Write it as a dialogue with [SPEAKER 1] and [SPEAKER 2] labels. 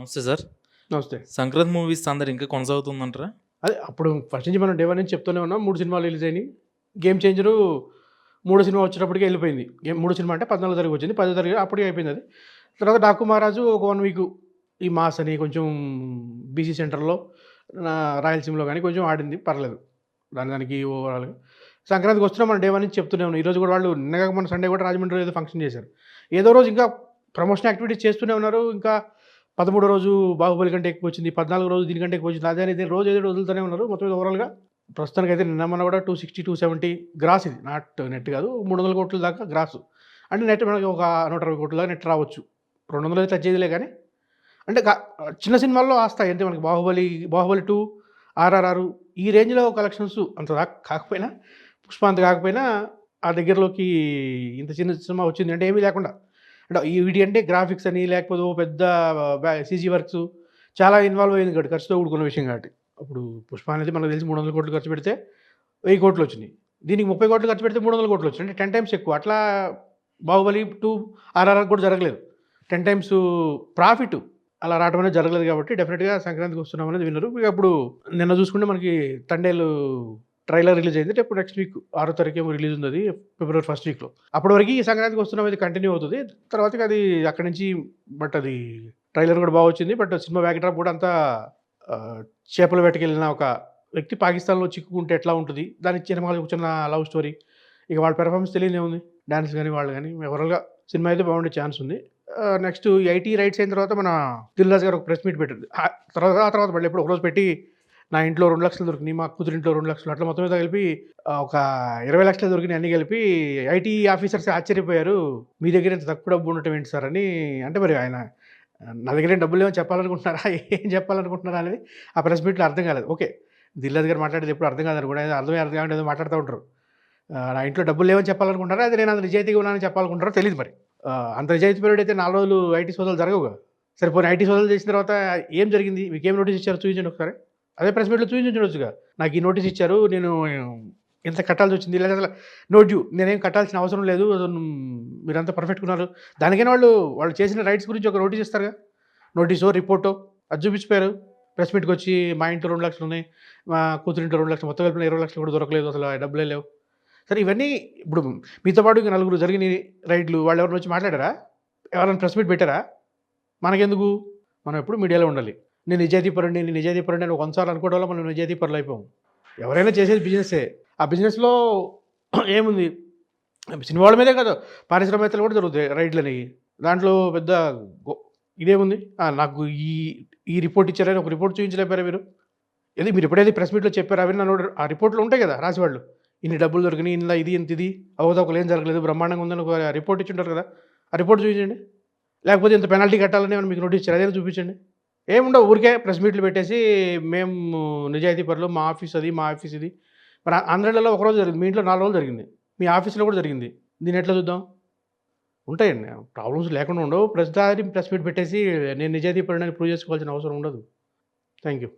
[SPEAKER 1] నమస్తే సార్.
[SPEAKER 2] నమస్తే.
[SPEAKER 1] సంక్రాంతి మూవీస్ అందరు ఇంకా కొనసాగుతుందంటారా?
[SPEAKER 2] అదే అప్పుడు ఫస్ట్ నుంచి మనం డే వన్ నుంచి చెప్తూనే ఉన్నాం మూడు సినిమాలు రిలీజ్ అయినాయి. గేమ్ చేంజరు మూడో సినిమా వచ్చేటప్పటికి వెళ్ళిపోయింది. గేమ్ మూడు సినిమా అంటే పద్నాలుగు తారీఖు వచ్చింది పదో తారీఖు అప్పటికే అయిపోయింది అది. తర్వాత డాకు మహారాజు ఒక వన్ వీక్ ఈ మాస్ అని కొంచెం బీసీ సెంటర్లో రాయలసీమలో కానీ కొంచెం ఆడింది పర్లేదు. దాని దానికి ఓవరాల్గా సంక్రాంతికి వస్తున్నాం మనం డే వన్ నుంచి చెప్తూనే ఉన్నాం. ఈరోజు కూడా వాళ్ళు నిన్నగా మన సండే కూడా రాజమండ్రిలో ఏదో ఫంక్షన్ చేశారు. ఏదో రోజు ఇంకా ప్రమోషన్ యాక్టివిటీస్ చేస్తూనే ఉన్నారు ఇంకా పదమూడో రోజు బాహుబలి కంటే ఎక్కువ వచ్చింది పద్నాలుగు రోజు దీనికంటే ఎక్కువ వచ్చింది. అదే అనేది రోజు ఏదో వదులుతూనే ఉన్నారు. మొత్తం మీద ఓవరాల్గా ప్రస్తుతానికి అయితే నిన్న మన కూడా two sixty two seventy gross ఇది. నాట్ నెట్ కాదు మూడు వందల కోట్ల దాకా గ్రాస్. అంటే నెట్ మనకి ఒక నూట అరవై కోట్ల దాకా నెట్ రావచ్చు. రెండు వందలు అయితే వచ్చేదిలే కానీ. అంటే చిన్న సినిమాల్లో ఆస్తాయి అంటే మనకి బాహుబలి బాహుబలి టూ ఆర్ఆర్ఆర్ ఈ రేంజ్లో కలెక్షన్స్ అంత దాకా కాకపోయినా పుష్పంత కాకపోయినా ఆ దగ్గరలోకి ఇంత చిన్న సినిమా వచ్చింది అంటే ఏమీ లేకుండా అంటే ఈ వీటి అంటే గ్రాఫిక్స్ అని లేకపోతే ఓ పెద్ద సీజీ వర్క్స్ చాలా ఇన్వాల్వ్ అయింది కాబట్టి ఖర్చుతో కూడుకున్న విషయం కాబట్టి. అప్పుడు పుష్ప అనేది మనకు తెలిసి మూడు వందల కోట్లు ఖర్చు పెడితే వెయ్యి కోట్లు వచ్చినాయి. దీనికి ముప్పై కోట్లు ఖర్చు పెడితే మూడు వందల కోట్లు వచ్చినాయి. అంటే టెన్ టైమ్స్ ఎక్కువ. అట్లా బాహుబలి టూ ఆర్ఆర్ఆర్ కూడా జరగలేదు. టెన్ టైమ్స్ ప్రాఫిట్ అలా రావడం అనేది జరగలేదు కాబట్టి డెఫినెట్గా సంక్రాంతికి వస్తున్నాం అనేది విన్నారు. ఇక అప్పుడు నిన్న చూసుకుంటే మనకి తండేలు ట్రైలర్ రిలీజ్ అయింది. ఇప్పుడు నెక్స్ట్ వీక్ ఆరో తారీఖు ఏమో రిలీజ్ ఉంది అది ఫిబ్రవరి ఫస్ట్ వీక్లో అప్పటి వరకు ఈ సంక్రాంతికి వస్తున్నాం అది కంటిన్యూ అవుతుంది. తర్వాత అది అక్కడి నుంచి బట్ అది ట్రైలర్ కూడా బాగా వచ్చింది. బట్ సినిమా బ్యాక్డ్రాప్ కూడా అంతా చేపలు చేపల వేటకెళ్ళిన ఒక వ్యక్తి పాకిస్తాన్లో చిక్కుకుంటే ఎట్లా ఉంటుంది? దానికి చిన్న చిన్న లవ్ స్టోరీ ఇక వాళ్ళ పెర్ఫార్మెన్స్ తెలియనే ఉంది. డాన్స్ కానీ వాళ్ళు కానీ ఓవరాల్గా సినిమా అయితే బాగుండే ఛాన్స్ ఉంది. నెక్స్ట్ ఐటీ రైట్స్ అయిన తర్వాత మన దిల్రాజ్ గారు ఒక ప్రెస్ మీట్ పెట్టింది. ఆ తర్వాత ఆ తర్వాత మళ్ళీ ఎప్పుడు ఒకరోజు పెట్టి నా ఇంట్లో రెండు లక్షలు దొరికినాయి మా కూతురు ఇంట్లో రెండు లక్షలు. అట్లా మొత్తం మీద కలిపి ఒక ఇరవై లక్షలు దొరికినాయి అన్ని కలిపి ఐటీ ఆఫీసర్స్ ఆశ్చర్యపోయారు. మీ దగ్గర ఇంత తక్కువ డబ్బు ఉండటం ఏంటి సార్? అని అంటే మరి ఆయన నా దగ్గర డబ్బులు ఏమో చెప్పాలనుకుంటున్నారా? ఏం చెప్పాలనుకుంటున్నారా? అనేది ఆ ప్రెస్ మీట్లో అర్థం కాలేదు. ఓకే దిల్రాజ్ గారు మాట్లాడేది ఎప్పుడు అర్థం కాదు కూడా అర్థమే అర్థం కాదు ఏదో మాట్లాడుతూ ఉంటారు. నా ఇంట్లో డబ్బులు లేవని చెప్పాలనుకుంటారా అది నేను అంత నిజాయితీగా ఉన్నానని చెప్పాలనుకుంటారో తెలియదు మరి. అంత నిజాయితీ పీరియడ్ అయితే నాలుగు రోజులు ఐటీ సోదాలు జరగవుగా? సరే పోనీ ఐటీ సోదాలు చేసిన తర్వాత ఏం జరిగింది? మీకు ఏం నోటీస్ ఇచ్చారో చూపించండి ఒకసారి. అదే ప్రెస్ మీట్లో చూపించవచ్చుగా నాకు ఈ నోటీస్ ఇచ్చారు నేను ఇంత కట్టాల్సి వచ్చింది లేదా అసలు నో డ్యూ నేనేం కట్టాల్సిన అవసరం లేదు మీరంతా పర్ఫెక్ట్ ఉన్నారు. దానికైనా వాళ్ళు వాళ్ళు చేసిన రైట్స్ గురించి ఒక నోటీస్ ఇస్తారుగా. నోటీసో రిపోర్టో అది చూపించిపోయారు. ప్రెస్ మీట్కి వచ్చి మా ఇంట్లో రెండు లక్షలు ఉన్నాయి మా కూతురు రెండు లక్షలు మొత్తం కలిపిన ఇరవై లక్షలు కూడా దొరకలేదు అసలు ఆ డబ్బులే లేవు. సరే ఇవన్నీ ఇప్పుడు మీతో పాటు ఇంకా నలుగురు జరిగిన రైడ్లు వాళ్ళు ఎవరిని వచ్చి మాట్లాడారా? ఎవరైనా ప్రెస్ మీట్ పెట్టారా? మనకెందుకు? మనం ఎప్పుడు మీడియాలో ఉండాలి. నేను నిజాయితీ నేను నిజాయితీ పరుడు నేను అనుకోవడం వల్ల మనం నిజాయితీ అయిపోము. ఎవరైనా చేసేది బిజినెస్సే ఆ బిజినెస్లో ఏముంది? సినిమా వాళ్ళ మీదే కాదు పారిశ్రామికలు కూడా జరుగుతాయి రైడ్లని దాంట్లో పెద్ద ఇదేముంది? నాకు ఈ ఈ రిపోర్ట్ ఇచ్చారని ఒక రిపోర్ట్ చూపించలేపారా మీరు? ఏదో మీరు ఎప్పుడైతే ప్రెస్ మీట్లో చెప్పారు అవి నన్ను ఆ రిపోర్ట్లో ఉంటాయి కదా రాసేవాళ్ళు. ఇన్ని డబ్బులు దొరికినాయి ఇందులో ఇది ఇంత ఇది అవతొకలు ఏం జరగలేదు బ్రహ్మాండంగా ఉందని ఒక రిపోర్ట్ ఇచ్చి ఉంటారు కదా. ఆ రిపోర్ట్ చూపించండి. లేకపోతే ఇంత పెనాల్టీ కట్టాలని మీకు నోటీస్ ఇచ్చారు? అదే చూపించండి. ఏముండవు ఊరికే ప్రెస్ మీట్లు పెట్టేసి మేము నిజాయితీ పరులు మా ఆఫీస్ అది మా ఆఫీస్ ఇది. మరి ఆ- ఒకరోజు జరిగింది మీ ఇంట్లో నాలుగు రోజులు జరిగింది. మీ ఆఫీస్లో కూడా జరిగింది. దీన్ని ఎట్లా చూద్దాం? ఉంటాయండి. ప్రాబ్లమ్స్ లేకుండా ఉండవు. ప్రతిసారి ప్రెస్ మీట్ పెట్టేసి నేను నిజాయితీ పరుడని ప్రూవ్ చేసుకోవాల్సిన అవసరం ఉండదు. Thank you